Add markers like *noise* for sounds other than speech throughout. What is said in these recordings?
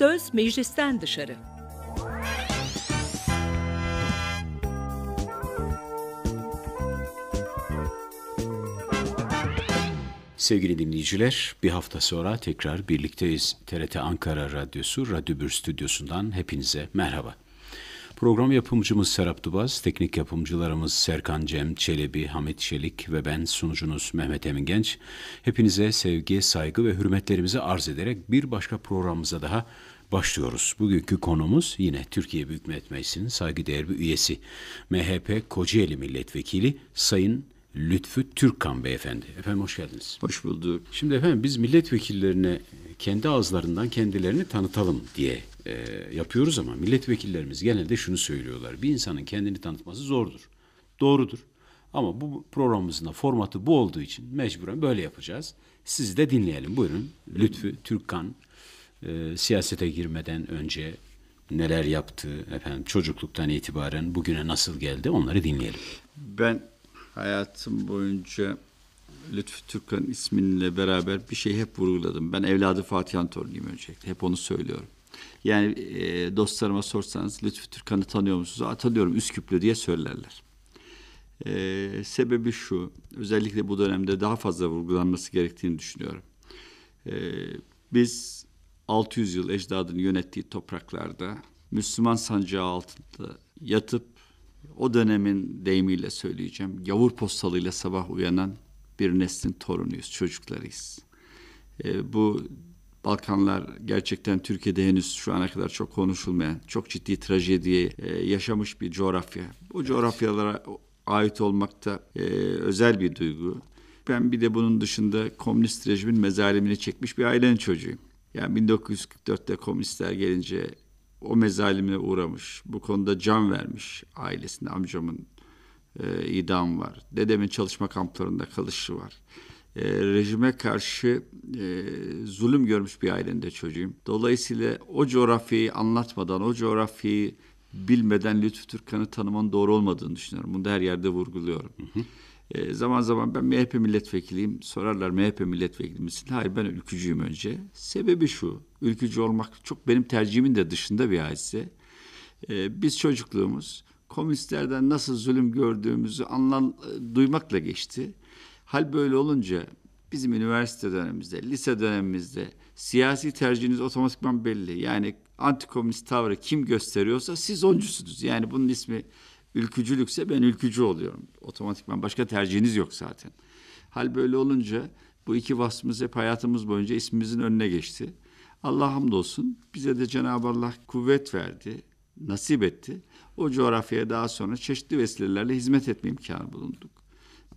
Söz meclisten dışarı. Sevgili dinleyiciler, bir hafta sonra tekrar birlikteyiz. TRT Ankara Radyosu, Radyo Bir Stüdyosu'ndan hepinize merhaba. Program yapımcımız Serap Dubaz, teknik yapımcılarımız Serkan Cem, Çelebi, Hamit Çelik ve ben sunucunuz Mehmet Emin Genç. Hepinize sevgi, saygı ve hürmetlerimizi arz ederek bir başka programımıza daha başlıyoruz. Bugünkü konumuz yine Türkiye Büyük Millet Meclisi'nin saygıdeğer bir üyesi. MHP Kocaeli Milletvekili Sayın Lütfü Türkkan Beyefendi. Efendim hoş geldiniz. Hoş bulduk. Şimdi efendim biz milletvekillerine kendi ağızlarından kendilerini tanıtalım diye e, yapıyoruz ama milletvekillerimiz genelde şunu söylüyorlar. Bir insanın kendini tanıtması zordur. Doğrudur. Ama bu programımızın da formatı bu olduğu için mecburen böyle yapacağız. Sizi de dinleyelim. Buyurun. Lütfü Türkkan e, siyasete girmeden önce neler yaptı efendim çocukluktan itibaren bugüne nasıl geldi onları dinleyelim. Ben hayatım boyunca Lütfü Türkan isminle beraber bir şey hep vurguladım. Ben evladı Fatih torunuyum öncelikle. Hep onu söylüyorum. Yani e, dostlarıma sorsanız Lütfü Türkan'ı tanıyor musunuz? Tanıyorum Üsküplü diye söylerler. E, sebebi şu, özellikle bu dönemde daha fazla vurgulanması gerektiğini düşünüyorum. E, biz 600 yıl ecdadın yönettiği topraklarda Müslüman sancağı altında yatıp o dönemin deyimiyle söyleyeceğim. Gavur postalıyla sabah uyanan bir neslin torunuyuz, çocuklarıyız. E, bu Balkanlar gerçekten Türkiye'de henüz şu ana kadar çok konuşulmayan, çok ciddi trajediye e, yaşamış bir coğrafya. Bu coğrafyalara ait olmak da e, özel bir duygu. Ben bir de bunun dışında komünist rejimin mezalimini çekmiş bir ailenin çocuğuyum. Yani 1944'te komünistler gelince o mezalimine uğramış. Bu konuda can vermiş ailesinde amcamın e, idam var. Dedemin çalışma kamplarında kalışı var. E, rejime karşı e, zulüm görmüş bir ailende çocuğum. Dolayısıyla o coğrafyayı anlatmadan, o coğrafyayı bilmeden Lütfü Türkkan'ı tanımanın doğru olmadığını düşünüyorum. Bunu da her yerde vurguluyorum. Hı hı. E, zaman zaman ben MHP milletvekiliyim. Sorarlar MHP milletvekili misin? Hayır ben ülkücüyüm önce. Sebebi şu. Ülkücü olmak çok benim tercihimin de dışında bir hadise. E, biz çocukluğumuz komünistlerden nasıl zulüm gördüğümüzü anlan, e, duymakla geçti. Hal böyle olunca bizim üniversite dönemimizde, lise dönemimizde siyasi tercihiniz otomatikman belli. Yani antikomünist tavrı kim gösteriyorsa siz oncusunuz. Yani bunun ismi ülkücülükse ben ülkücü oluyorum. Otomatikman başka tercihiniz yok zaten. Hal böyle olunca bu iki vasfımız hep hayatımız boyunca ismimizin önüne geçti. Allah hamdolsun bize de Cenab-ı Allah kuvvet verdi, nasip etti. O coğrafyaya daha sonra çeşitli vesilelerle hizmet etme imkanı bulunduk.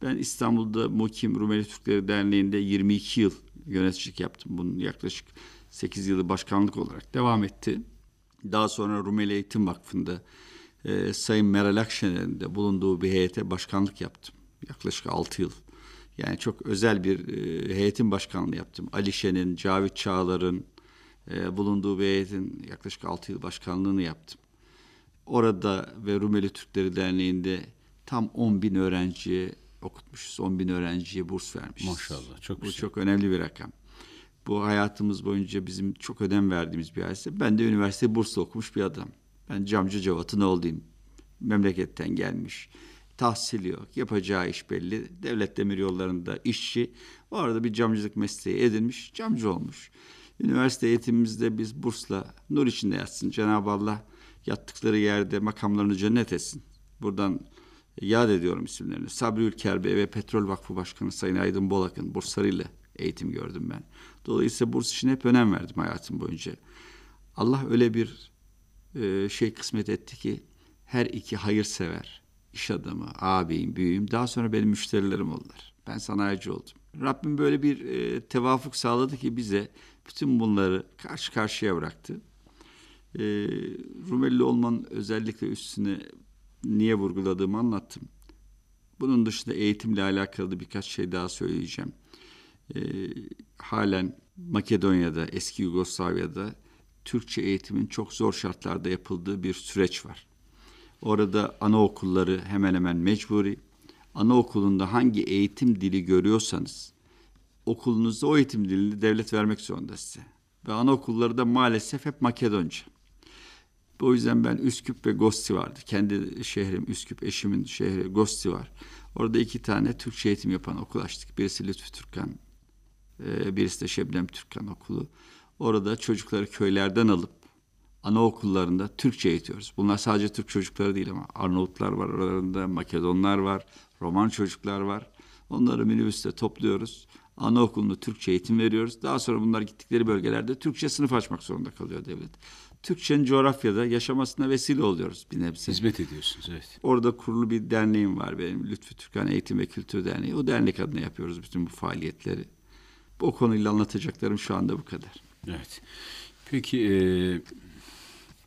Ben İstanbul'da Mukim Rumeli Türkleri Derneği'nde 22 yıl yöneticilik yaptım. Bunun yaklaşık 8 yılı başkanlık olarak devam etti. Daha sonra Rumeli Eğitim Vakfı'nda e, Sayın Meral Akşener'in de bulunduğu bir heyete başkanlık yaptım. Yaklaşık 6 yıl. Yani çok özel bir e, heyetin başkanlığı yaptım. Ali Şen'in, Cavit Çağlar'ın e, bulunduğu bir heyetin yaklaşık 6 yıl başkanlığını yaptım. Orada ve Rumeli Türkleri Derneği'nde tam 10 bin öğrenciye okutmuşuz. 10 bin öğrenciye burs vermişiz. Maşallah çok Bu güzel. çok önemli bir rakam. Bu hayatımız boyunca bizim çok önem verdiğimiz bir hadise. Ben de üniversite burslu okumuş bir adam. Ben camcı Cevat'ın oğluyum. Memleketten gelmiş. Tahsili yok. Yapacağı iş belli. Devlet demir yollarında işçi. O arada bir camcılık mesleği edinmiş. Camcı olmuş. Üniversite eğitimimizde biz bursla nur içinde yatsın. Cenab-ı Allah yattıkları yerde makamlarını cennet etsin. Buradan yad ediyorum isimlerini. Sabri Ülker Bey ve Petrol Vakfı Başkanı Sayın Aydın Bolak'ın burslarıyla eğitim gördüm ben. Dolayısıyla burs için hep önem verdim hayatım boyunca. Allah öyle bir e, şey kısmet etti ki her iki hayırsever, iş adamı, ağabeyim, büyüğüm daha sonra benim müşterilerim oldular. Ben sanayici oldum. Rabbim böyle bir e, tevafuk sağladı ki bize bütün bunları karşı karşıya bıraktı. E, Rumeli olmanın özellikle üstüne niye vurguladığımı anlattım. Bunun dışında eğitimle alakalı birkaç şey daha söyleyeceğim. E, halen Makedonya'da, eski Yugoslavya'da Türkçe eğitimin çok zor şartlarda yapıldığı bir süreç var. Orada anaokulları hemen hemen mecburi. Anaokulunda hangi eğitim dili görüyorsanız okulunuzda o eğitim dilini devlet vermek zorunda size. Ve anaokulları da maalesef hep Makedonca. O yüzden ben Üsküp ve Gosti vardı. Kendi şehrim Üsküp, eşimin şehri Gosti var. Orada iki tane Türkçe eğitim yapan okul açtık. Birisi Lütfü Türkan, e, birisi de Şebnem Türkan okulu. Orada çocukları köylerden alıp anaokullarında Türkçe eğitiyoruz. Bunlar sadece Türk çocukları değil ama Arnavutlar var aralarında, Makedonlar var, Roman çocuklar var. Onları minibüste topluyoruz. Anaokulunda Türkçe eğitim veriyoruz. Daha sonra bunlar gittikleri bölgelerde Türkçe sınıf açmak zorunda kalıyor devlet. Türkçenin coğrafyada yaşamasına vesile oluyoruz bir nebze. Hizmet ediyorsunuz evet. Orada kurulu bir derneğim var benim. Lütfü Türkan Eğitim ve Kültür Derneği. O dernek adına yapıyoruz bütün bu faaliyetleri. Bu konuyla anlatacaklarım şu anda bu kadar. Evet. Peki e,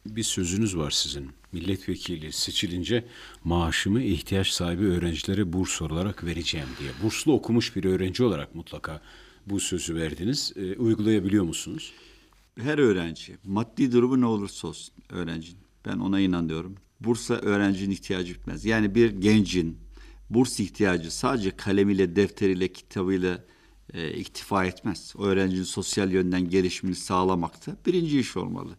bir sözünüz var sizin. Milletvekili seçilince maaşımı ihtiyaç sahibi öğrencilere burs olarak vereceğim diye. Burslu okumuş bir öğrenci olarak mutlaka bu sözü verdiniz. E, uygulayabiliyor musunuz? Her öğrenci, maddi durumu ne olursa olsun öğrencinin. Ben ona inanıyorum. Bursa öğrencinin ihtiyacı bitmez. Yani bir gencin burs ihtiyacı sadece kalemiyle, defteriyle, kitabıyla e, iktifa etmez. O öğrencinin sosyal yönden gelişimini sağlamakta birinci iş olmalı.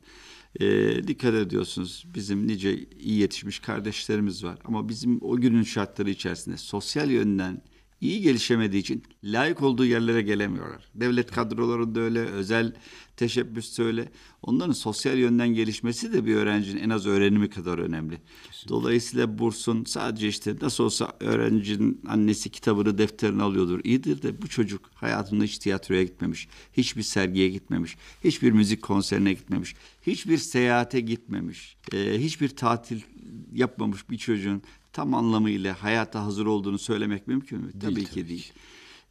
E, dikkat ediyorsunuz bizim nice iyi yetişmiş kardeşlerimiz var ama bizim o günün şartları içerisinde sosyal yönden iyi gelişemediği için layık olduğu yerlere gelemiyorlar. Devlet kadrolarında öyle, özel teşebbüs de öyle. Onların sosyal yönden gelişmesi de bir öğrencinin en az öğrenimi kadar önemli. Kesinlikle. Dolayısıyla bursun sadece işte nasıl olsa öğrencinin annesi kitabını defterini alıyordur. İyidir de bu çocuk hayatında hiç tiyatroya gitmemiş, hiçbir sergiye gitmemiş, hiçbir müzik konserine gitmemiş, hiçbir seyahate gitmemiş, hiçbir tatil yapmamış bir çocuğun tam anlamıyla hayata hazır olduğunu söylemek mümkün mü? Değil, tabii, tabii ki değil.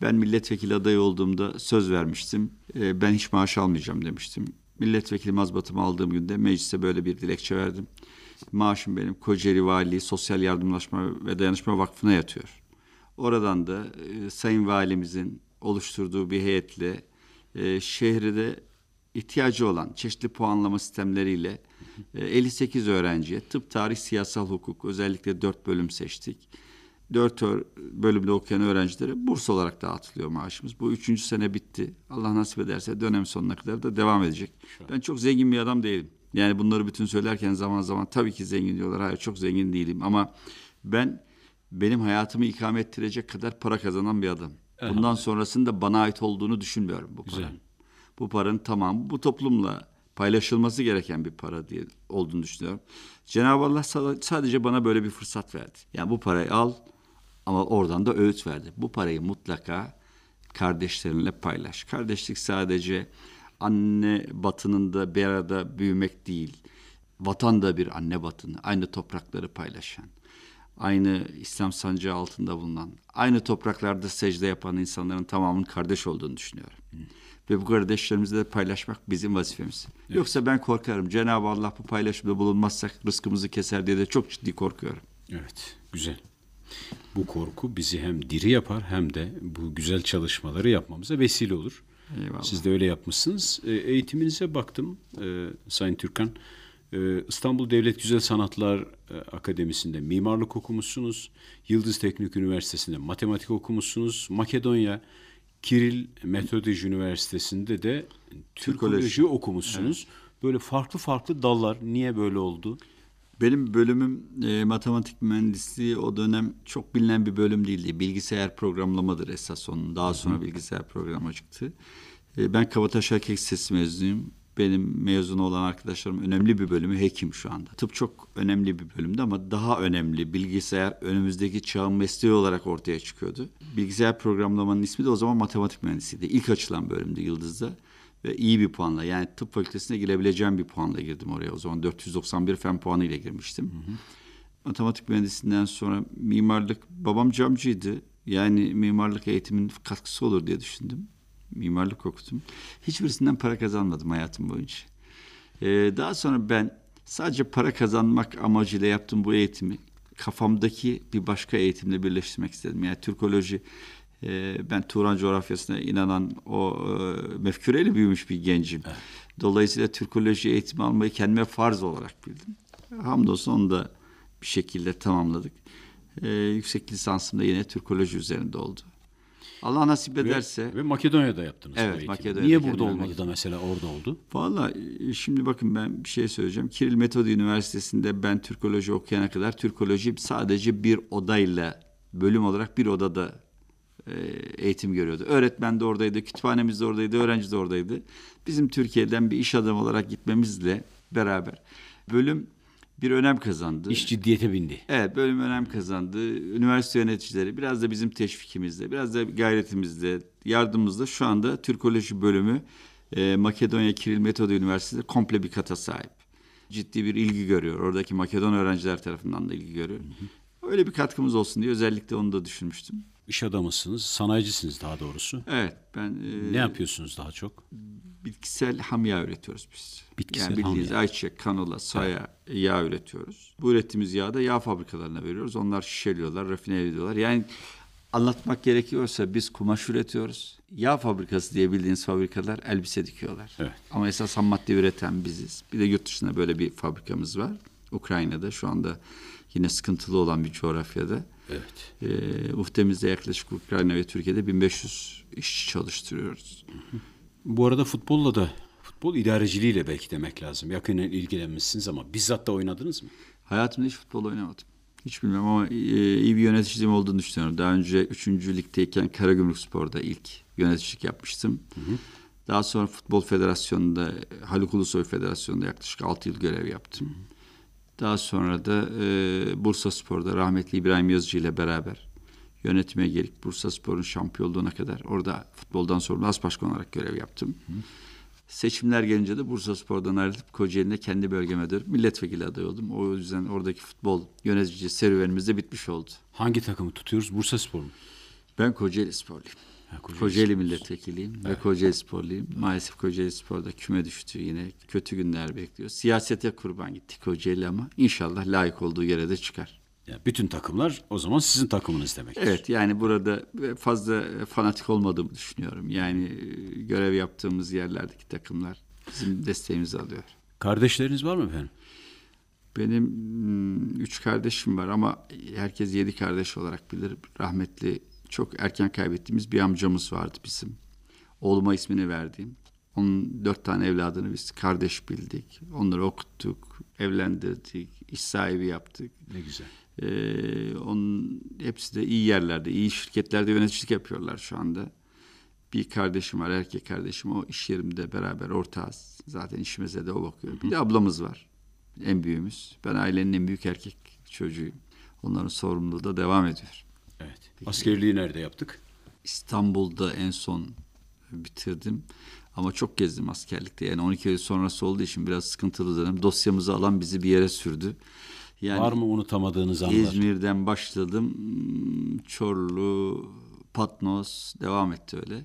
Ben milletvekili adayı olduğumda söz vermiştim. Ee, ben hiç maaş almayacağım demiştim. Milletvekili mazbatımı aldığım günde meclise böyle bir dilekçe verdim. Maaşım benim Kocaeli Valiliği Sosyal Yardımlaşma ve Dayanışma Vakfı'na yatıyor. Oradan da e, Sayın Valimizin oluşturduğu bir heyetle e, şehirde ihtiyacı olan çeşitli puanlama sistemleriyle 58 e, öğrenciye tıp, tarih, siyasal hukuk özellikle 4 bölüm seçtik. 4 bölümde okuyan öğrencilere burs olarak dağıtılıyor maaşımız. Bu üçüncü sene bitti. Allah nasip ederse dönem sonuna kadar da devam edecek. Ben çok zengin bir adam değilim. Yani bunları bütün söylerken zaman zaman tabii ki zengin diyorlar. Hayır çok zengin değilim ama ben benim hayatımı ikame ettirecek kadar para kazanan bir adam. Bundan sonrasında bana ait olduğunu düşünmüyorum bu paranın. Güzel bu paranın tamam bu toplumla paylaşılması gereken bir para diye olduğunu düşünüyorum. Cenab-ı Allah sadece bana böyle bir fırsat verdi. Yani bu parayı al ama oradan da öğüt verdi. Bu parayı mutlaka kardeşlerinle paylaş. Kardeşlik sadece anne batınında bir arada büyümek değil. Vatan da bir anne batını. Aynı toprakları paylaşan. Aynı İslam sancağı altında bulunan. Aynı topraklarda secde yapan insanların tamamının kardeş olduğunu düşünüyorum. Hı ve bu kardeşlerimizle paylaşmak bizim vazifemiz. Evet. Yoksa ben korkarım. Cenab-ı Allah bu paylaşımda bulunmazsak rızkımızı keser diye de çok ciddi korkuyorum. Evet, güzel. Bu korku bizi hem diri yapar hem de bu güzel çalışmaları yapmamıza vesile olur. Eyvallah. Siz de öyle yapmışsınız. E, eğitiminize baktım e, Sayın Türkan. E, İstanbul Devlet Güzel Sanatlar e, Akademisi'nde mimarlık okumuşsunuz. Yıldız Teknik Üniversitesi'nde matematik okumuşsunuz. Makedonya Kiril Metodoloji Üniversitesi'nde de Türkoloji okumuşsunuz. Evet. Böyle farklı farklı dallar niye böyle oldu? Benim bölümüm e, matematik mühendisliği o dönem çok bilinen bir bölüm değildi. Bilgisayar programlamadır esas onun. Daha sonra bilgisayar programı çıktı. E, ben Kabataş Erkek Lisesi mezunuyum benim mezun olan arkadaşlarım önemli bir bölümü hekim şu anda. Tıp çok önemli bir bölümdü ama daha önemli bilgisayar önümüzdeki çağın mesleği olarak ortaya çıkıyordu. Bilgisayar programlamanın ismi de o zaman matematik mühendisiydi. İlk açılan bölümdü Yıldız'da ve iyi bir puanla yani tıp fakültesine girebileceğim bir puanla girdim oraya. O zaman 491 fen puanı ile girmiştim. Hı hı. Matematik mühendisinden sonra mimarlık babam camcıydı. Yani mimarlık eğitimin katkısı olur diye düşündüm mimarlık okudum. Hiçbirisinden para kazanmadım hayatım boyunca. Ee, daha sonra ben sadece para kazanmak amacıyla yaptığım bu eğitimi kafamdaki bir başka eğitimle birleştirmek istedim. Yani Türkoloji e, ben Turan coğrafyasına inanan o e, mefkureyle büyümüş bir gencim. Evet. Dolayısıyla Türkoloji eğitimi almayı kendime farz olarak bildim. Hamdolsun onu da bir şekilde tamamladık. E, yüksek lisansım da yine Türkoloji üzerinde oldu. Allah nasip Ve, ederse. ve Makedonya'da yaptınız Evet, bu eğitimi. Makedonya'da Niye burada olmadı da mesela orada oldu? Valla e, şimdi bakın ben bir şey söyleyeceğim. Kiril Metodi Üniversitesi'nde ben Türkoloji okuyana kadar Türkoloji sadece bir odayla bölüm olarak bir odada e, eğitim görüyordu. Öğretmen de oradaydı, kütüphanemiz de oradaydı, öğrenci de oradaydı. Bizim Türkiye'den bir iş adamı olarak gitmemizle beraber bölüm bir önem kazandı. İş ciddiyete bindi. Evet bölüm önem kazandı. Üniversite yöneticileri biraz da bizim teşvikimizle, biraz da gayretimizle, yardımımızla şu anda Türkoloji bölümü e, Makedonya Kiril Metodi Üniversitesi'nde komple bir kata sahip. Ciddi bir ilgi görüyor. Oradaki Makedon öğrenciler tarafından da ilgi görüyor. Öyle bir katkımız olsun diye özellikle onu da düşünmüştüm. İş adamısınız, sanayicisiniz daha doğrusu. Evet ben e, Ne yapıyorsunuz daha çok? bitkisel ham yağ üretiyoruz biz. Bitkisel yani ham bildiğiniz yağ. ayçiçek, kanola, soya yağ üretiyoruz. Bu ürettiğimiz yağı da yağ fabrikalarına veriyoruz. Onlar şişeliyorlar, rafine ediyorlar. Yani anlatmak gerekiyorsa biz kumaş üretiyoruz. Yağ fabrikası diye bildiğiniz fabrikalar elbise dikiyorlar. Evet. Ama esas ham madde üreten biziz. Bir de yurt dışında böyle bir fabrikamız var. Ukrayna'da şu anda yine sıkıntılı olan bir coğrafyada. Evet. E, Uhtemizde yaklaşık Ukrayna ve Türkiye'de 1500 işçi çalıştırıyoruz. Bu arada futbolla da, futbol idareciliğiyle belki demek lazım. Yakinen ilgilenmişsiniz ama bizzat da oynadınız mı? Hayatımda hiç futbol oynamadım. Hiç bilmem ama e, iyi bir yöneticiliğim olduğunu düşünüyorum. Daha önce 3. ligdeyken Karagümrük Spor'da ilk yöneticilik yapmıştım. Daha sonra Futbol Federasyonu'nda, Haluk Ulusoy Federasyonu'nda yaklaşık 6 yıl görev yaptım. Daha sonra da e, Bursa Spor'da rahmetli İbrahim Yazıcı ile beraber yönetime gelip Bursa Spor'un şampiyonluğuna kadar orada futboldan sorumlu as başkan olarak görev yaptım. Seçimler gelince de Bursa Spor'dan ayrılıp Kocaeli'ne kendi bölgeme dönüp milletvekili adayı oldum. O yüzden oradaki futbol yönetici serüvenimiz de bitmiş oldu. Hangi takımı tutuyoruz? Bursa Spor mu? Ben Kocaeli Sporluyum. Kocaeli Kocaeli, milletvekiliyim ve Kocaeli Sporluyum. Maalesef Kocaeli Spor'da küme düştü yine. Kötü günler bekliyor. Siyasete kurban gitti Kocaeli ama inşallah layık olduğu yere de çıkar. Yani bütün takımlar o zaman sizin takımınız demektir. Evet yani burada fazla fanatik olmadığımı düşünüyorum. Yani e, görev yaptığımız yerlerdeki takımlar bizim desteğimizi alıyor. Kardeşleriniz var mı efendim? Benim mm, üç kardeşim var ama herkes yedi kardeş olarak bilir. Rahmetli çok erken kaybettiğimiz bir amcamız vardı bizim. Oğluma ismini verdiğim. Onun dört tane evladını biz kardeş bildik. Onları okuttuk, evlendirdik, iş sahibi yaptık. Ne güzel. Ee, onun hepsi de iyi yerlerde, iyi şirketlerde yöneticilik yapıyorlar şu anda. Bir kardeşim var, erkek kardeşim. O iş yerimde beraber ortağız. Zaten işimize de o bakıyor. Bir de ablamız var. En büyüğümüz. Ben ailenin en büyük erkek çocuğuyum. Onların sorumluluğu da devam ediyor. Evet. Askerliği nerede yaptık? İstanbul'da en son bitirdim. Ama çok gezdim askerlikte. Yani 12 Eylül sonrası olduğu için biraz sıkıntılı dönem. Dosyamızı alan bizi bir yere sürdü. Yani Var mı unutamadığınız anlar? İzmir'den başladım. Hmm, Çorlu, Patnos devam etti öyle.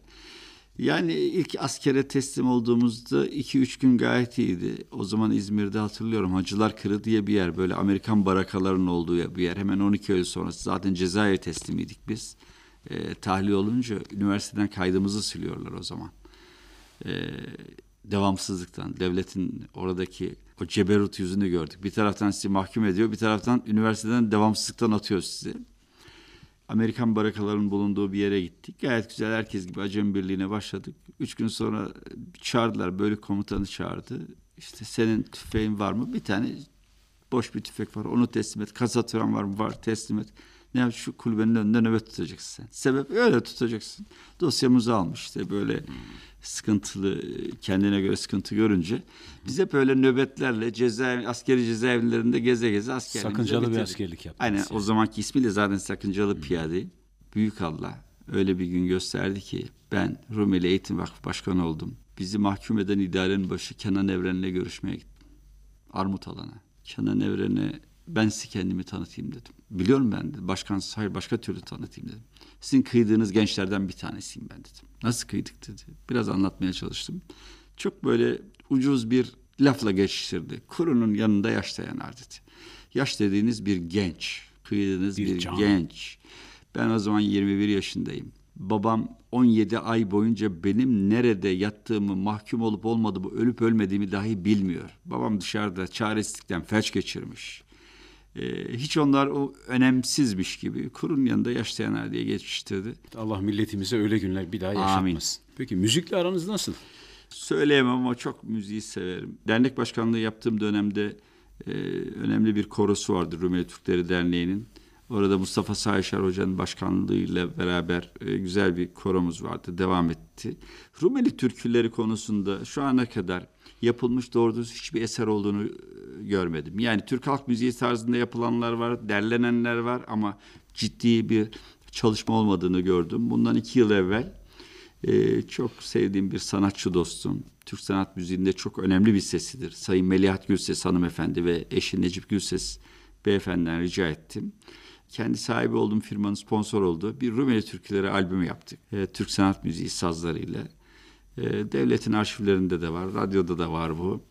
Yani ilk askere teslim olduğumuzda 2-3 gün gayet iyiydi. O zaman İzmir'de hatırlıyorum Hacılar Kırı diye bir yer. Böyle Amerikan barakalarının olduğu bir yer. Hemen 12 Eylül sonrası zaten Cezayir teslimiydik biz. Ee, tahliye olunca üniversiteden kaydımızı siliyorlar o zaman. Ee, devamsızlıktan, devletin oradaki o ceberut yüzünü gördük. Bir taraftan sizi mahkum ediyor, bir taraftan üniversiteden devamsızlıktan atıyor sizi. Amerikan barakalarının bulunduğu bir yere gittik. Gayet güzel herkes gibi acemi birliğine başladık. Üç gün sonra çağırdılar, bölük komutanı çağırdı. İşte senin tüfeğin var mı? Bir tane boş bir tüfek var, onu teslim et. Kasatüren var mı? Var, teslim et. Ne yap şu kulübenin önünde nöbet tutacaksın sen. Sebep öyle tutacaksın. Dosyamızı almış işte böyle sıkıntılı kendine göre sıkıntı görünce biz hep öyle nöbetlerle cezaevi, askeri cezaevlerinde geze geze askerliğimizi Sakıncalı bir bitirdik. askerlik yaptınız Aynen o zamanki ismiyle zaten sakıncalı piyade. Büyük Allah öyle bir gün gösterdi ki ben Rumeli Eğitim Vakfı Başkanı oldum. Bizi mahkum eden idarenin başı Kenan Evren'le görüşmeye gittim. Armut alana. Kenan Evren'e ben size kendimi tanıtayım dedim. Biliyorum ben de. Başkan hayır başka türlü tanıtayım dedim. Sizin kıydığınız gençlerden bir tanesiyim ben dedim. Nasıl kıydık dedi. Biraz anlatmaya çalıştım. Çok böyle ucuz bir lafla geçiştirdi. Kurunun yanında yaş dayanar dedi. Yaş dediğiniz bir genç. Kıydığınız Bir bir, can. genç. Ben o zaman 21 yaşındayım. Babam 17 ay boyunca benim nerede yattığımı, mahkum olup olmadığımı, ölüp ölmediğimi dahi bilmiyor. Babam dışarıda çaresizlikten felç geçirmiş. E, hiç onlar o önemsizmiş gibi kurun yanında yaşlayanlar diye geçiştirdi. Allah milletimize öyle günler bir daha yaşatmasın. Amin. Peki müzikle aranız nasıl? Söyleyemem ama çok müziği severim. Dernek başkanlığı yaptığım dönemde e, önemli bir korosu vardı Rumeli Türkleri Derneği'nin. Orada Mustafa Sayışar Hoca'nın başkanlığıyla beraber e, güzel bir koromuz vardı. Devam etti. Rumeli türküleri konusunda şu ana kadar yapılmış doğru hiçbir eser olduğunu e, görmedim. Yani Türk halk müziği tarzında yapılanlar var, derlenenler var ama ciddi bir çalışma olmadığını gördüm. Bundan iki yıl evvel e, çok sevdiğim bir sanatçı dostum. Türk sanat müziğinde çok önemli bir sesidir. Sayın Melihat Gülses hanımefendi ve eşi Necip Gülses beyefendiden rica ettim. Kendi sahibi olduğum firmanın sponsor olduğu bir Rumeli türküleri albümü yaptık. E, Türk sanat müziği sazlarıyla. E, devletin arşivlerinde de var, radyoda da var bu.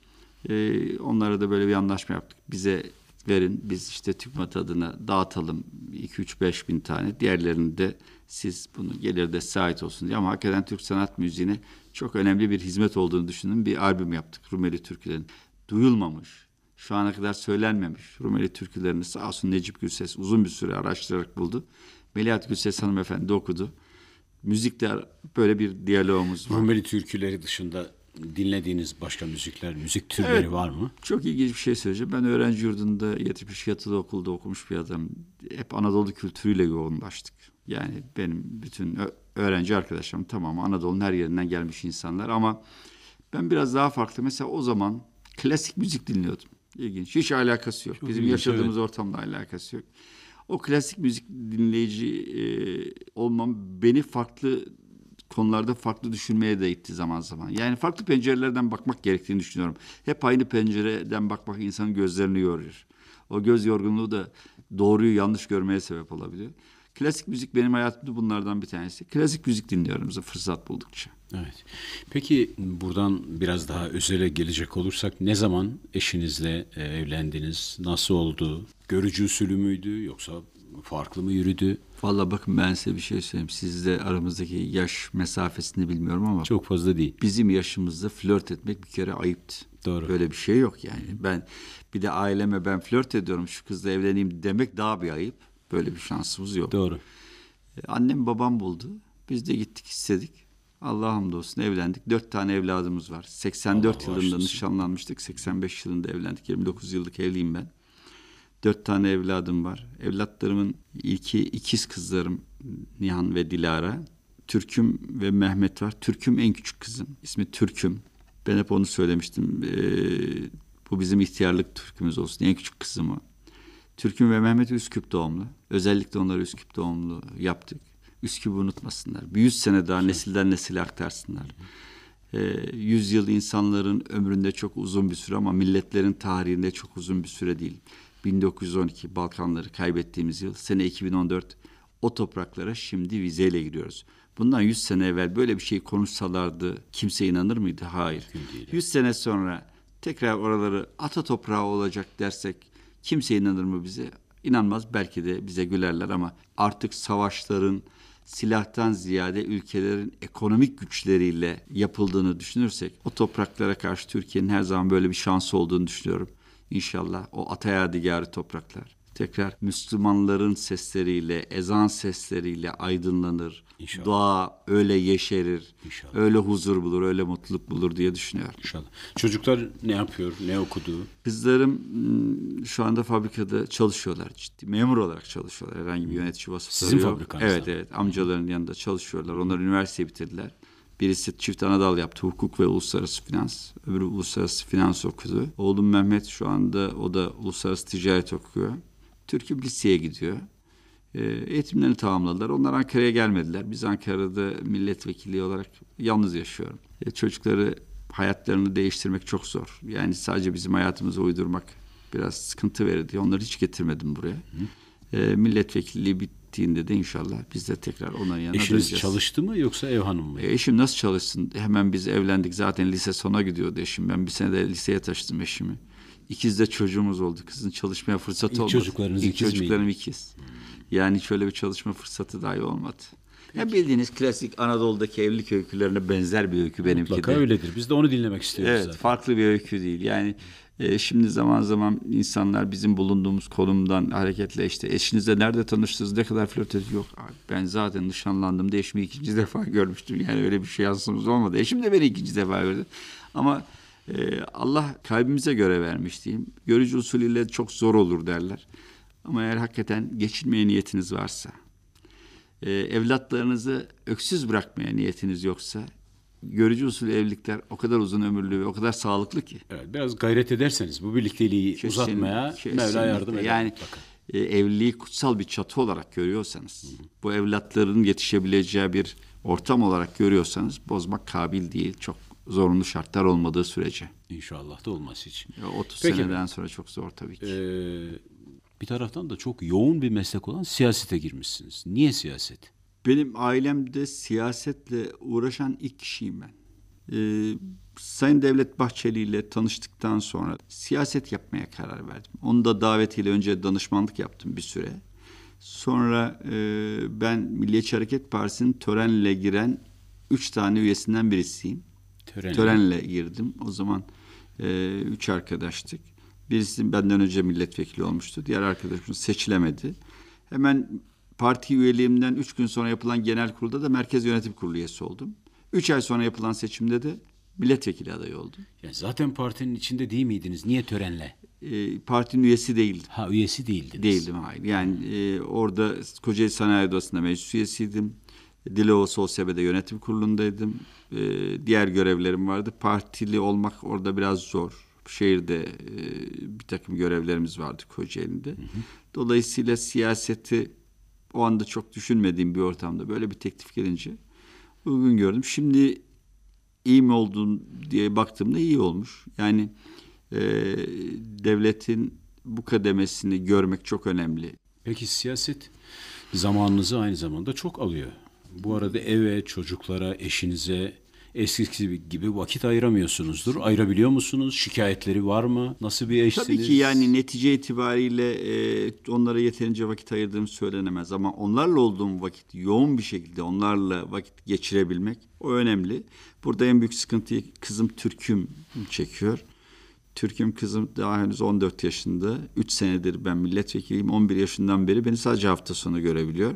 E, onlara da böyle bir anlaşma yaptık. Bize verin, biz işte TÜKMAT adına dağıtalım 2-3-5 bin tane. Diğerlerini de siz bunu gelirde size ait olsun diye. Ama hakikaten Türk sanat müziğine çok önemli bir hizmet olduğunu düşündüğüm bir albüm yaptık. Rumeli türkülerin. Duyulmamış, şu ana kadar söylenmemiş Rumeli türkülerini sağ olsun Necip Gülses uzun bir süre araştırarak buldu. Melihat Gülses hanımefendi okudu. Müzikte böyle bir diyalogumuz var. Rumeli türküleri dışında dinlediğiniz başka müzikler, müzik türleri evet, var mı? Çok ilginç bir şey söyleyeceğim. Ben öğrenci yurdunda yetişmiş yatılı okulda okumuş bir adam. Hep Anadolu kültürüyle yoğunlaştık. Yani benim bütün öğrenci arkadaşlarım tamam Anadolu'nun her yerinden gelmiş insanlar ama ben biraz daha farklı. Mesela o zaman klasik müzik dinliyordum. İlginç. Hiç alakası yok. Çok Bizim ilginç, yaşadığımız evet. ortamda alakası yok. O klasik müzik dinleyici e, olmam beni farklı konularda farklı düşünmeye de itti zaman zaman. Yani farklı pencerelerden bakmak gerektiğini düşünüyorum. Hep aynı pencereden bakmak insanın gözlerini yoruyor. O göz yorgunluğu da doğruyu yanlış görmeye sebep olabiliyor. Klasik müzik benim hayatımda bunlardan bir tanesi. Klasik müzik dinliyorum fırsat buldukça. Evet. Peki buradan biraz daha özele gelecek olursak ne zaman eşinizle e, evlendiniz? Nasıl oldu? Görücü usulü müydü yoksa farklı mı yürüdü? Valla bakın ben size bir şey söyleyeyim. Sizde aramızdaki yaş mesafesini bilmiyorum ama. Çok fazla değil. Bizim yaşımızda flört etmek bir kere ayıptı. Doğru. Böyle bir şey yok yani. Ben bir de aileme ben flört ediyorum şu kızla evleneyim demek daha bir ayıp. Böyle bir şansımız yok. Doğru. Ee, annem babam buldu. Biz de gittik istedik. Allah hamdolsun evlendik. Dört tane evladımız var. 84 Allah yılında başlasın. nişanlanmıştık. 85 yılında evlendik. 29 yıllık evliyim ben. Dört tane evladım var. Evlatlarımın ilki ikiz kızlarım Nihan ve Dilara. Türküm ve Mehmet var. Türküm en küçük kızım. İsmi Türküm. Ben hep onu söylemiştim. Ee, bu bizim ihtiyarlık türkümüz olsun. En küçük kızım o. Türküm ve Mehmet Üsküp doğumlu. Özellikle onları Üsküp doğumlu yaptık. Üsküp'ü unutmasınlar. Bir yüz sene daha nesilden nesile aktarsınlar. Ee, yüz yıl insanların ömründe çok uzun bir süre ama milletlerin tarihinde çok uzun bir süre değil. 1912 Balkanları kaybettiğimiz yıl sene 2014 o topraklara şimdi vizeyle giriyoruz. Bundan 100 sene evvel böyle bir şey konuşsalardı kimse inanır mıydı? Hayır. 100 sene sonra tekrar oraları ata toprağı olacak dersek kimse inanır mı bize? İnanmaz belki de bize gülerler ama artık savaşların silahtan ziyade ülkelerin ekonomik güçleriyle yapıldığını düşünürsek o topraklara karşı Türkiye'nin her zaman böyle bir şansı olduğunu düşünüyorum. İnşallah o atayadigarı topraklar tekrar Müslümanların sesleriyle, ezan sesleriyle aydınlanır. İnşallah. Doğa öyle yeşerir, İnşallah. öyle huzur bulur, öyle mutluluk bulur diye düşünüyorum. İnşallah. Çocuklar ne yapıyor, ne okudu? Kızlarım ıı, şu anda fabrikada çalışıyorlar ciddi. Memur olarak çalışıyorlar. Herhangi bir yönetici vasıfları Sizin yok. fabrikanızda? Evet, evet. Amcaların yanında çalışıyorlar. Onlar üniversite bitirdiler. Birisi çift anadal yaptı. Hukuk ve uluslararası finans. Öbürü uluslararası finans okudu. Oğlum Mehmet şu anda o da uluslararası ticaret okuyor. Türk'üm liseye gidiyor. E, eğitimlerini tamamladılar. Onlar Ankara'ya gelmediler. Biz Ankara'da milletvekili olarak yalnız yaşıyorum. E, çocukları hayatlarını değiştirmek çok zor. Yani sadece bizim hayatımıza uydurmak biraz sıkıntı verirdi. Onları hiç getirmedim buraya. Hı. E, milletvekilliği bittiğinde de inşallah biz de tekrar ona yanına Eşiniz döneceğiz. çalıştı mı yoksa ev hanımı mı? E, eşim nasıl çalışsın? Hemen biz evlendik. Zaten lise sona gidiyordu eşim. Ben bir sene de liseye taşıdım eşimi. İkiz de çocuğumuz oldu. Kızın çalışmaya fırsatı İlk olmadı. çocuklarınız İlk ikiz çocuklarım miydi? ikiz. Yani şöyle bir çalışma fırsatı dahi olmadı. Ya bildiğiniz klasik Anadolu'daki evlilik öykülerine benzer bir öykü benimki Mutlaka de. öyledir. Biz de onu dinlemek istiyoruz Evet, zaten. farklı bir öykü değil. Yani E, şimdi zaman zaman insanlar bizim bulunduğumuz konumdan hareketle işte eşinizle nerede tanıştınız, ne kadar flört ediyor? Yok abi, ben zaten nişanlandım da eşimi ikinci *laughs* defa görmüştüm. Yani öyle bir şey yansımız olmadı. Eşim de beni ikinci defa gördü. Ama e, Allah kalbimize göre vermiş diyeyim. Görücü usulüyle çok zor olur derler. Ama eğer hakikaten geçinmeye niyetiniz varsa, e, evlatlarınızı öksüz bırakmaya niyetiniz yoksa görücü usulü evlilikler o kadar uzun ömürlü ve o kadar sağlıklı ki. Evet, biraz gayret ederseniz bu birlikteliği Kesin- uzatmaya kesinlikle. Mevla yardım eder. Yani e, evliliği kutsal bir çatı olarak görüyorsanız, bu evlatların yetişebileceği bir ortam olarak görüyorsanız bozmak kabil değil. Çok zorunlu şartlar olmadığı sürece. İnşallah da olması için. Ya 30 Peki. seneden sonra çok zor tabii ki. Ee, bir taraftan da çok yoğun bir meslek olan siyasete girmişsiniz. Niye siyaset? Benim ailemde siyasetle uğraşan ilk kişiyim ben. Ee, Sayın Devlet Bahçeli ile tanıştıktan sonra siyaset yapmaya karar verdim. Onun da davetiyle önce danışmanlık yaptım bir süre. Sonra e, ben Milliyetçi Hareket Partisi'nin törenle giren üç tane üyesinden birisiyim. Törenle. Törenle girdim. O zaman e, üç arkadaştık. Birisi benden önce milletvekili olmuştu. Diğer arkadaşımız seçilemedi. Hemen parti üyeliğimden üç gün sonra yapılan genel kurulda da Merkez Yönetim Kurulu üyesi oldum. Üç ay sonra yapılan seçimde de milletvekili adayı oldum. Yani zaten partinin içinde değil miydiniz? Niye törenle? E, partinin üyesi değildim. Ha üyesi değildiniz. Değildim hayır. Yani e, orada Kocaeli Sanayi Odası'nda meclis üyesiydim. Dilova Sosyal'de yönetim kurulundaydım. E, diğer görevlerim vardı. Partili olmak orada biraz zor. Şehirde e, bir takım görevlerimiz vardı Kocaeli'de. Dolayısıyla siyaseti o anda çok düşünmediğim bir ortamda böyle bir teklif gelince uygun gördüm. Şimdi iyi mi oldun diye baktığımda iyi olmuş. Yani e, devletin bu kademesini görmek çok önemli. Peki siyaset zamanınızı aynı zamanda çok alıyor. Bu arada eve, çocuklara, eşinize eskisi gibi vakit ayıramıyorsunuzdur. Ayırabiliyor musunuz? Şikayetleri var mı? Nasıl bir eşsiniz? Tabii ki yani netice itibariyle e, onlara yeterince vakit ayırdığım söylenemez ama onlarla olduğum vakit yoğun bir şekilde onlarla vakit geçirebilmek o önemli. Burada en büyük sıkıntıyı kızım Türk'üm çekiyor. Türk'üm kızım daha henüz 14 yaşında. 3 senedir ben milletvekiliyim. 11 yaşından beri beni sadece hafta sonu görebiliyor.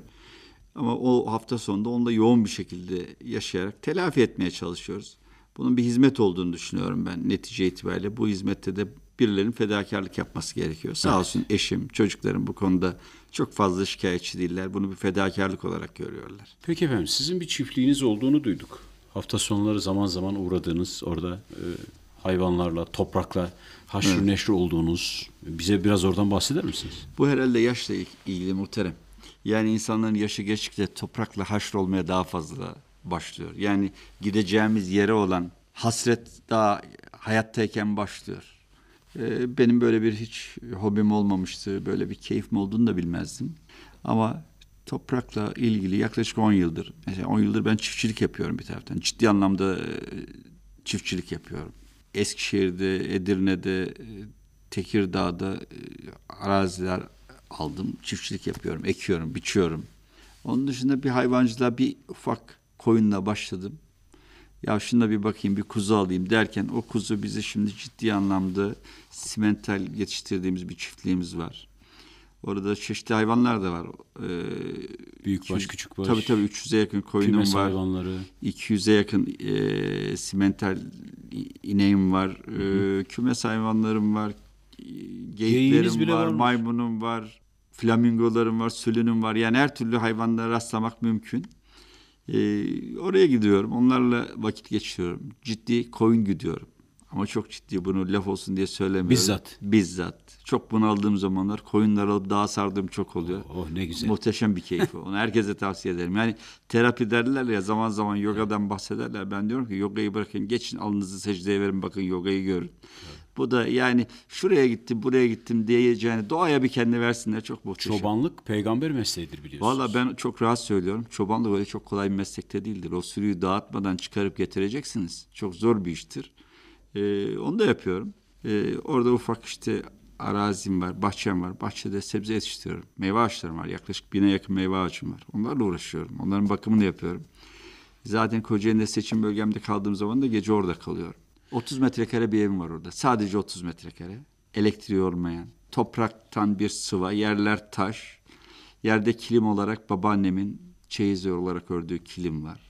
Ama o hafta sonunda onunla yoğun bir şekilde yaşayarak telafi etmeye çalışıyoruz. Bunun bir hizmet olduğunu düşünüyorum ben netice itibariyle. Bu hizmette de birilerinin fedakarlık yapması gerekiyor. Sağ olsun eşim, çocuklarım bu konuda çok fazla şikayetçi değiller. Bunu bir fedakarlık olarak görüyorlar. Peki efendim sizin bir çiftliğiniz olduğunu duyduk. Hafta sonları zaman zaman uğradığınız orada e, hayvanlarla, toprakla haşır neşir olduğunuz bize biraz oradan bahseder misiniz? Bu herhalde yaşla il- ilgili muhterem. Yani insanların yaşı geçtikçe toprakla haşr olmaya daha fazla başlıyor. Yani gideceğimiz yere olan hasret daha hayattayken başlıyor. Ee, benim böyle bir hiç hobim olmamıştı. Böyle bir keyfim olduğunu da bilmezdim. Ama toprakla ilgili yaklaşık 10 yıldır, mesela 10 yıldır ben çiftçilik yapıyorum bir taraftan. Ciddi anlamda e, çiftçilik yapıyorum. Eskişehir'de, Edirne'de, e, Tekirdağ'da e, araziler aldım. Çiftçilik yapıyorum, ekiyorum, biçiyorum. Onun dışında bir hayvancılığa bir ufak koyunla başladım. Ya şuna bir bakayım bir kuzu alayım derken o kuzu bizi şimdi ciddi anlamda simental yetiştirdiğimiz bir çiftliğimiz var. Orada çeşitli hayvanlar da var. Ee, Büyük baş, küçük baş, Tabii tabii 300'e yakın koyunum kümes var. hayvanları. 200'e yakın e, simental ineğim var. E, kümes hayvanlarım var. Geyiklerim var, varmış. maymunum var, flamingolarım var, sülünüm var. Yani her türlü hayvanlara rastlamak mümkün. Ee, oraya gidiyorum. Onlarla vakit geçiriyorum. Ciddi koyun gidiyorum. Ama çok ciddi bunu laf olsun diye söylemiyorum. Bizzat. Bizzat. Çok bunaldığım zamanlar koyunları alıp dağa sardığım çok oluyor. Oh ne güzel. Muhteşem bir keyfi. *laughs* Onu herkese tavsiye ederim. Yani terapi derler ya zaman zaman yogadan bahsederler. Ben diyorum ki yogayı bırakın geçin alnınızı secdeye verin bakın yogayı görün. Bu da yani şuraya gittim buraya gittim diyeceğini doğaya bir kendi versinler çok muhteşem. Çobanlık peygamber mesleğidir biliyorsunuz. Valla ben çok rahat söylüyorum. Çobanlık öyle çok kolay bir meslekte değildir. O sürüyü dağıtmadan çıkarıp getireceksiniz. Çok zor bir iştir. Ee, onu da yapıyorum. Ee, orada ufak işte arazim var, bahçem var. Bahçede sebze yetiştiriyorum. Meyve ağaçlarım var. Yaklaşık bine yakın meyve ağacım var. Onlarla uğraşıyorum. Onların bakımını yapıyorum. Zaten Kocaeli'nde seçim bölgemde kaldığım zaman da gece orada kalıyorum. 30 metrekare bir evim var orada. Sadece 30 metrekare. Elektriği olmayan. Topraktan bir sıva, yerler taş. Yerde kilim olarak babaannemin çeyizi olarak ördüğü kilim var.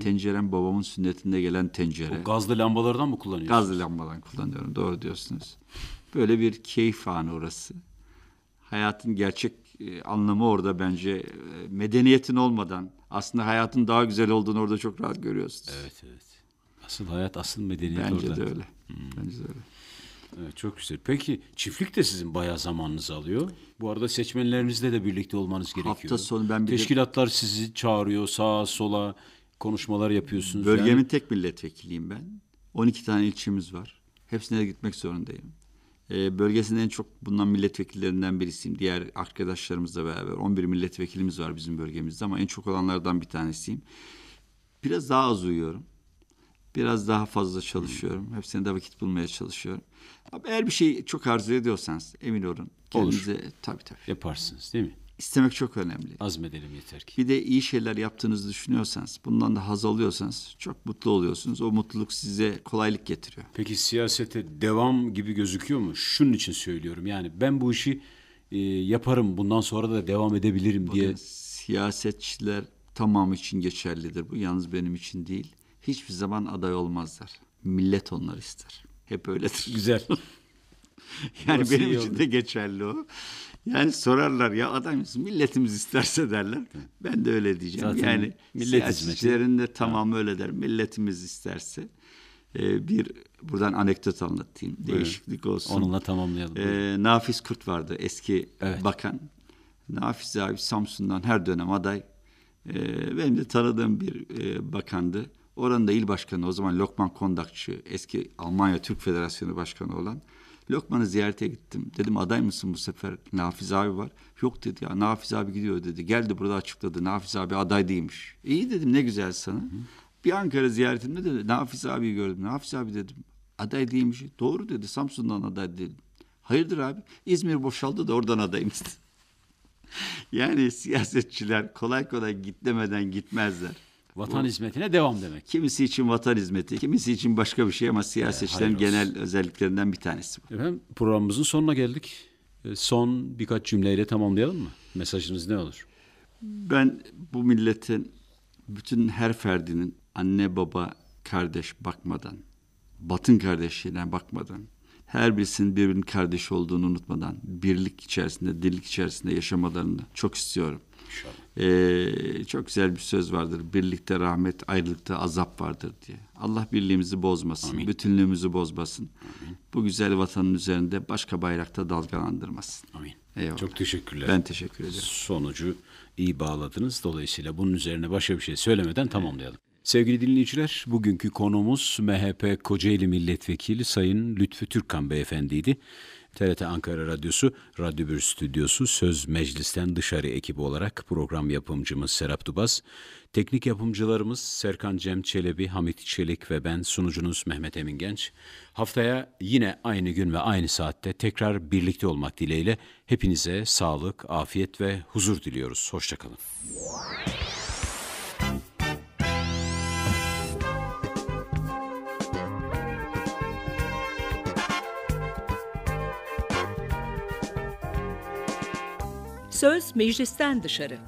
Tencerem babamın sünnetinde gelen tencere. O gazlı lambalardan mı kullanıyorsunuz? Gazlı lambadan kullanıyorum. Doğru diyorsunuz. Böyle bir keyif anı orası. Hayatın gerçek e, anlamı orada bence e, medeniyetin olmadan aslında hayatın daha güzel olduğunu orada çok rahat görüyorsunuz. Evet evet. Asıl hayat asıl medeniyet Bence orada. de öyle. Bence de öyle. Evet, çok güzel. Peki çiftlik de sizin bayağı zamanınızı alıyor. Bu arada seçmenlerinizle de birlikte olmanız gerekiyor. Hafta sonu ben bir de- Teşkilatlar sizi çağırıyor sağa sola konuşmalar yapıyorsunuz. Bölgemin Yani tek milletvekiliyim ben. 12 tane ilçemiz var. Hepsine de gitmek zorundayım. Ee, bölgesinin en çok bulunan milletvekillerinden birisiyim. Diğer arkadaşlarımızla beraber 11 milletvekilimiz var bizim bölgemizde ama en çok olanlardan bir tanesiyim. Biraz daha az uyuyorum. Biraz daha fazla çalışıyorum. Hepsine de vakit bulmaya çalışıyorum. Ama eğer bir şey çok arzu ediyorsanız emin olun. Kendinize tabii tabii. yaparsınız değil mi? İstemek çok önemli. Azmedelim yeter ki. Bir de iyi şeyler yaptığınızı düşünüyorsanız, bundan da haz alıyorsanız çok mutlu oluyorsunuz. O mutluluk size kolaylık getiriyor. Peki siyasete devam gibi gözüküyor mu? Şunun için söylüyorum. Yani ben bu işi e, yaparım bundan sonra da devam edebilirim diye. Siyasetçiler tamamı için geçerlidir. Bu yalnız benim için değil. Hiçbir zaman aday olmazlar. Millet onlar ister. Hep öyledir. Güzel. *laughs* Yani Orası benim için oldu. de geçerli o. Yani sorarlar ya mısın? Milletimiz isterse derler. Ben de öyle diyeceğim. Zaten yani siyasetçilerin de tamamı öyle der. Milletimiz isterse. Ee, bir buradan anekdot anlatayım. Değişiklik olsun. Onunla tamamlayalım. Ee, Nafiz Kurt vardı eski Evet. bakan. Nafiz abi Samsun'dan her dönem aday. Ee, benim de tanıdığım bir e, bakandı. Oranın da il başkanı o zaman Lokman Kondakçı eski Almanya Türk Federasyonu Başkanı olan. Lokman'ı ziyarete gittim. Dedim aday mısın bu sefer? Nafiz abi var. Yok dedi ya Nafiz abi gidiyor dedi. Geldi burada açıkladı. Nafiz abi aday değilmiş. İyi dedim ne güzel sana. Bir Ankara ziyaretimde de Nafiz abiyi gördüm. Nafiz abi dedim aday değilmiş. Doğru dedi Samsun'dan aday dedim. Hayırdır abi? İzmir boşaldı da oradan adayım dedi. *laughs* Yani siyasetçiler kolay kolay git demeden gitmezler. Vatan hizmetine devam demek. Kimisi için vatan hizmeti, kimisi için başka bir şey ama siyasetçilerin olsun. genel özelliklerinden bir tanesi bu. Efendim programımızın sonuna geldik. E, Son birkaç cümleyle tamamlayalım mı? Mesajınız ne olur? Ben bu milletin bütün her ferdinin anne baba kardeş bakmadan, batın kardeşliğine bakmadan, her birisinin birbirinin kardeşi olduğunu unutmadan birlik içerisinde, dirlik içerisinde yaşamalarını çok istiyorum. Ee, çok güzel bir söz vardır. Birlikte rahmet, ayrılıkta azap vardır diye. Allah birliğimizi bozmasın, bütünlüğümüzü bozmasın. Bu güzel vatanın üzerinde başka bayrakta dalgalandırmasın. Amin. Eyvallah. Çok teşekkürler. Ben teşekkür ederim. Sonucu iyi bağladınız. Dolayısıyla bunun üzerine başka bir şey söylemeden tamamlayalım. Sevgili dinleyiciler, bugünkü konumuz MHP Kocaeli Milletvekili Sayın Lütfü Türkkan Beyefendiydi. TRT Ankara Radyosu, Radyo 1 Stüdyosu Söz Meclis'ten Dışarı ekibi olarak program yapımcımız Serap Dubaz, teknik yapımcılarımız Serkan Cem Çelebi, Hamit Çelik ve ben sunucunuz Mehmet Emin Genç. Haftaya yine aynı gün ve aynı saatte tekrar birlikte olmak dileğiyle hepinize sağlık, afiyet ve huzur diliyoruz. Hoşçakalın. Söz meclisten dışarı.